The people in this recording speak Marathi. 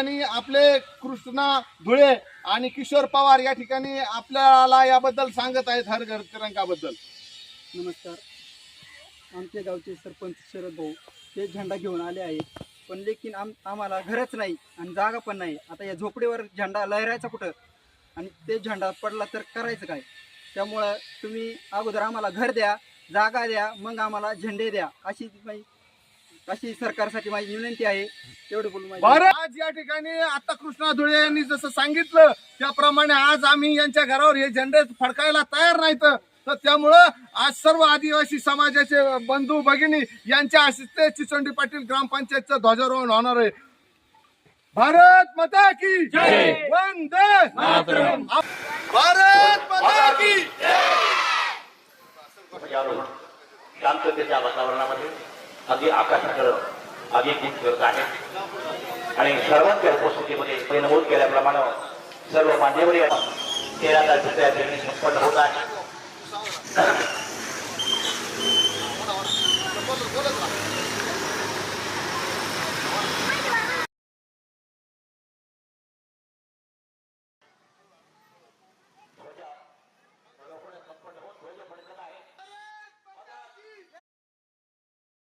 ठिकाणी आपले कृष्णा धुळे आणि किशोर पवार या ठिकाणी आपल्याला याबद्दल सांगत आहेत हर घर तिरंगाबद्दल नमस्कार. आमच्या गावचे सरपंच शरद भाऊ ते झेंडा घेऊन आले आहेत. पण लेकिन आम आम्हाला घरच नाही आणि जागा पण नाही. आता या झोपडीवर झेंडा लहरायचा कुठं? आणि ते झेंडा पडला तर करायचं काय? त्यामुळं तुम्ही अगोदर आम्हाला घर द्या जागा द्या मग आम्हाला झेंडे द्या. अशी माझी अशी सरकारसाठी माझी विनंती आहे. तेवढं बोलून आज या ठिकाणी आता कृष्णा धुळे यांनी जसं सांगितलं त्याप्रमाणे आज आम्ही यांच्या घरावर हे झेंडे फडकायला तयार नाहीत. तर त्यामुळं आज सर्व आदिवासी समाजाचे बंधू भगिनी यांच्या हस्ते चिचोंडी पाटील ग्रामपंचायतचं ध्वजारोहण होणार आहे. भारत माता की जय! वंदे मातरम. भारत माता की ध्वजारोहण शांततेच्या वातावरणामध्ये अगदी आकाशाकडं अगदी गीत करत आहे. आणि सर्वांच्या उपस्थितीमध्ये ते नमूद केल्याप्रमाणे सर्व मान्यवरी तेरा तारखेच्या संपन्न होत आहे.